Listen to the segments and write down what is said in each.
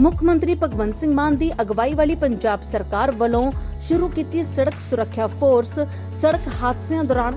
ਮੁੱਖ ਮੰਤਰੀ ਭਗਵੰਤ ਸਿੰਘ ਮਾਨ ਦੀ ਅਗਵਾਈ ਵਾਲੀ ਪੰਜਾਬ ਸਰਕਾਰ ਵੱਲੋਂ ਸ਼ੁਰੂ ਕੀਤੀ ਸੜਕ ਸੁਰੱਖਿਆ ਫੋਰਸ, ਸੜਕ ਹਾਦਸਿਆਂ ਦੌਰਾਨ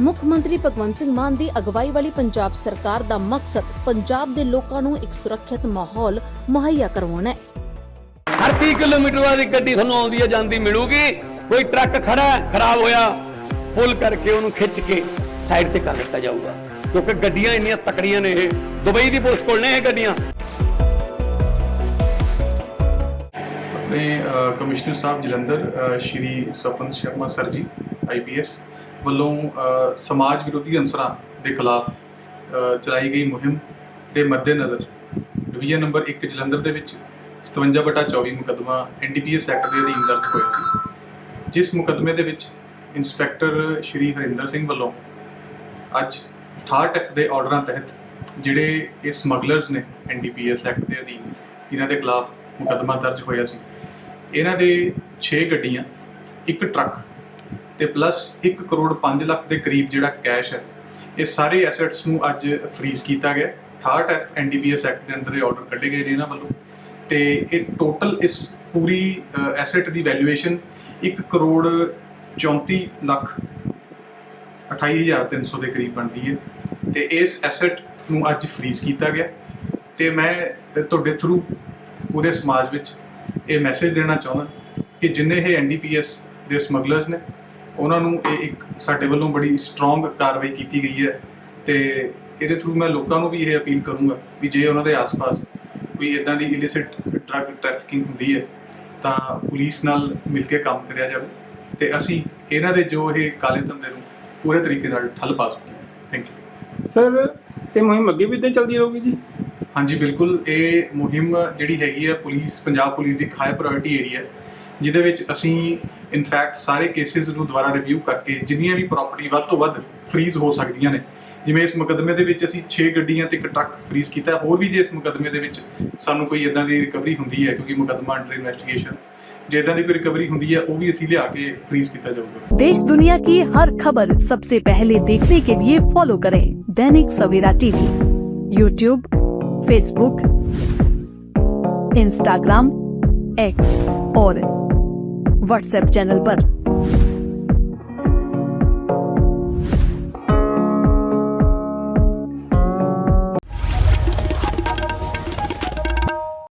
ਮੁੱਖ ਮੰਤਰੀ ਭਗਵੰਤ ਸਿੰਘ ਮਾਨ ਦੀ ਅਗਵਾਈ ਵਾਲੀ ਪੰਜਾਬ ਸਰਕਾਰ ਦਾ ਮਕਸਦ ਪੰਜਾਬ ਦੇ ਲੋਕਾਂ ਨੂੰ ਇੱਕ ਸੁਰੱਖਿਅਤ ਮਾਹੌਲ ਮੁਹੱਈਆ ਕਰਵਾਉਣਾ ਹੈ। ਹਰ 30 ਕਿਲੋਮੀਟਰ ਬਾਅਦ ਇੱਕ ਗੱਡੀ ਤੁਹਾਨੂੰ ਆਉਂਦੀ ਹੈ ਜਾਂਦੀ ਮਿਲੂਗੀ। ਕੋਈ ਟਰੱਕ ਖੜਾ ਹੈ, ਖਰਾਬ ਹੋਇਆ ਪੁੱਲ ਕਰਕੇ ਉਹਨੂੰ ਖਿੱਚ ਕੇ ਸਾਈਡ ਤੇ ਕਰ ਦਿੱਤਾ ਜਾਊਗਾ। ਕਿਉਂਕਿ ਗੱਡੀਆਂ ਇੰਨੀਆਂ ਤਕੜੀਆਂ ਨੇ ਇਹ। ਦੁਬਈ ਦੀ ਪੁਲਿਸ ਕੋਲ ਨੇ ਇਹ ਗੱਡੀਆਂ। ਆਪਣੇ commissioner sahib Jalandhar Shri Swapan Sharma sir ji IPS ਵੱਲੋਂ ਸਮਾਜ ਵਿਰੋਧੀ ਅਨਸਰਾਂ ਦੇ ਖਿਲਾਫ ਚਲਾਈ ਗਈ ਮੁਹਿੰਮ ਦੇ ਮੱਦੇਨਜ਼ਰ ਡਿਵੀਜ਼ਨ ਨੰਬਰ 1 ਜਲੰਧਰ ਦੇ ਵਿੱਚ 57/24 ਮੁਕੱਦਮਾ ਐਨਡੀਪੀਐਸ ਐਕਟ ਦੇ ਅਧੀਨ ਦਰਜ ਹੋਇਆ ਸੀ, ਜਿਸ ਮੁਕੱਦਮੇ ਦੇ ਵਿੱਚ ਇੰਸਪੈਕਟਰ ਸ਼੍ਰੀ ਹਰਿੰਦਰ ਸਿੰਘ ਵੱਲੋਂ ਅੱਜ 68 ਐਫ ਦੇ ਆਰਡਰਾਂ ਤਹਿਤ ਜਿਹੜੇ ਇਹ ਸਮਗਲਰਸ ਨੇ ਐਨਡੀਪੀਐਸ ਐਕਟ ਦੇ ਅਧੀਨ, ਇਹਨਾਂ ਦੇ ਖਿਲਾਫ ਮੁਕੱਦਮਾ ਦਰਜ ਹੋਇਆ ਸੀ। ਇਹਨਾਂ ਦੇ 6 ਗੱਡੀਆਂ, ਇੱਕ ਟਰੱਕ ਤੇ ਪਲੱਸ 1 ਕਰੋੜ 5 ਲੱਖ ਦੇ ਕਰੀਬ ਜਿਹੜਾ ਕੈਸ਼ ਹੈ, ਇਹ ਸਾਰੇ ਐਸੈਟਸ ਨੂੰ ਅੱਜ ਫ੍ਰੀਜ਼ ਕੀਤਾ ਗਿਆ 68 ਐਫ ਐਨਡੀਪੀਐਸ ਐਕਟ ਦੇ ਅੰਡਰ ਇਹ ਆਰਡਰ ਕੱਢੇ ਗਏ ਨੇ ਇਹਨਾਂ ਵੱਲੋਂ। ਤੇ ਇਹ ਟੋਟਲ ਇਸ ਪੂਰੀ ਐਸੈਟ ਦੀ ਵੈਲਿਊਏਸ਼ਨ 1 ਕਰੋੜ 34 ਲੱਖ 28300 ਦੇ ਕਰੀਬ ਬਣਦੀ ਹੈ। ਤੇ ਇਸ ਐਸੈਟ ਨੂੰ ਅੱਜ ਫ੍ਰੀਜ਼ ਕੀਤਾ ਗਿਆ ਤੇ ਮੈਂ ਤੁਹਾਡੇ ਥਰੂ ਪੂਰੇ ਸਮਾਜ ਵਿੱਚ ਇਹ ਮੈਸੇਜ ਦੇਣਾ ਚਾਹੁੰਦਾ ਕਿ ਜਿੰਨੇ ਇਹ ਐਨਡੀਪੀਐਸ ਦੇ ਸਮਗਲਰਸ ਨੇ ਉਹਨਾਂ ਨੂੰ ਇਹ ਇੱਕ ਸਾਡੇ ਵੱਲੋਂ ਬੜੀ ਸਟਰੋਂਗ ਕਾਰਵਾਈ ਕੀਤੀ ਗਈ ਹੈ ਤੇ ਇਹਦੇ ਥਰੂ ਮੈਂ ਲੋਕਾਂ ਨੂੰ ਵੀ ਇਹ ਅਪੀਲ ਕਰੂੰਗਾ ਵੀ ਜੇ ਉਹਨਾਂ ਦੇ ਆਸ-ਪਾਸ ਕੋਈ ਇਦਾਂ ਦੀ ਇਲਿਸਿਟ ਡਰੱਗ ਟ੍ਰੈਫਿਕਿੰਗ ਹੁੰਦੀ ਹੈ ਤਾਂ ਪੁਲਿਸ ਨਾਲ ਮਿਲ ਕੇ ਕੰਮ ਕਰਿਆ ਜਾਵੇ ਤੇ ਅਸੀਂ ਇਹਨਾਂ ਦੇ ਜੋ ਇਹ ਕਾਲੇ ਧੰਦੇ ਨੂੰ ਪੂਰੇ ਤਰੀਕੇ ਨਾਲ ਠੱਲ ਪਾ ਸਕੀਏ। ਥੈਂਕ ਯੂ ਸਰ ਇਹ ਮੁਹਿੰਮ ਅੱਗੇ ਵੀ ਇੱਦਾਂ ਚੱਲਦੀ ਰਹੂਗੀ ਜੀ? ਹਾਂਜੀ ਬਿਲਕੁਲ। ਇਹ ਮੁਹਿੰਮ ਜਿਹੜੀ ਹੈਗੀ ਹੈ ਪੁਲਿਸ ਪੰਜਾਬ ਪੁਲਿਸ ਦੀ ਹਾਈ ਪ੍ਰਾਇੋਰਟੀ ਏਰੀਆ ਜਿਹਦੇ ਵਿੱਚ ਅਸੀਂ ਇਨਫੈਕਟ ਸਾਰੇ ਕੇਸਿਸ ਨੂੰ ਦੁਬਾਰਾ ਰਿਵਿਊ ਕਰਕੇ ਜਿੰਨੀਆਂ ਵੀ ਪ੍ਰਾਪਰਟੀ ਵੱਧ ਤੋਂ ਵੱਧ ਫ੍ਰੀਜ਼ ਹੋ ਸਕਦੀਆਂ ਨੇ ਜਿਵੇਂ ਇਸ ਮੁਕੱਦਮੇ ਦੇ ਵਿੱਚ ਅਸੀਂ 6 ਗੱਡੀਆਂ ਤੇ ਇੱਕ ਟਰੱਕ ਫ੍ਰੀਜ਼ ਕੀਤਾ ਹੈ। ਹੋਰ ਵੀ ਜੇ ਇਸ ਮੁਕੱਦਮੇ ਦੇ ਵਿੱਚ ਸਾਨੂੰ ਕੋਈ ਇਦਾਂ ਦੀ ਰਿਕਵਰੀ ਹੁੰਦੀ ਹੈ ਕਿਉਂਕਿ ਮੁਕੱਦਮਾ ਅੰਡਰ ਇਨਵੈਸਟੀਗੇਸ਼ਨ ਜੇ ਇਦਾਂ ਦੀ ਕੋਈ ਰਿਕਵਰੀ ਹੁੰਦੀ ਹੈ ਉਹ ਵੀ ਅਸੀਂ ਲਿਆ ਕੇ ਫ੍ਰੀਜ਼ ਕੀਤਾ ਜਾਊਗਾ देश दुनिया की हर खबर सबसे पहले देखने के लिए फॉलो करें Dainik Savera TV YouTube Facebook Instagram X और व्हाट्सएप चैनल पर।